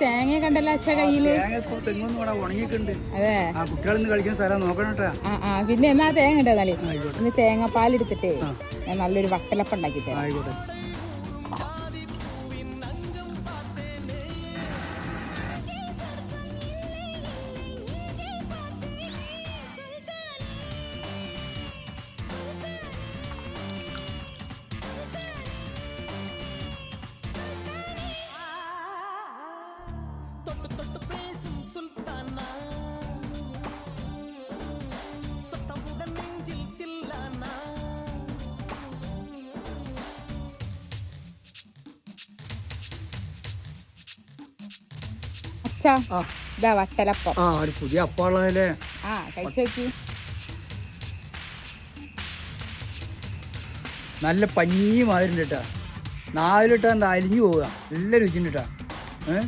തേങ്ങ കണ്ടല്ലോ അച്ഛ കയ്യിൽ? അതെ. ആ പിന്നെ എന്നാ തേങ്ങ ഉണ്ടോ എന്നാലേ? ഇന്ന് തേങ്ങാപ്പാലെടുത്തിട്ടേ ഞാൻ നല്ലൊരു വട്ടലപ്പം ഉണ്ടാക്കി തരാം ഇതാ വട്ടലപ്പം ആ ഒരു പുതിയ അപ്പാളല്ലേ ആ കഴിച്ചു നോക്കി. നല്ല പഞ്ഞി മാതിരി കേട്ടാ നാലിട്ടാ എന്താ അലിഞ്ഞു പോവുക. നല്ല രുചിണ്ട് കേട്ടാ ഏഹ്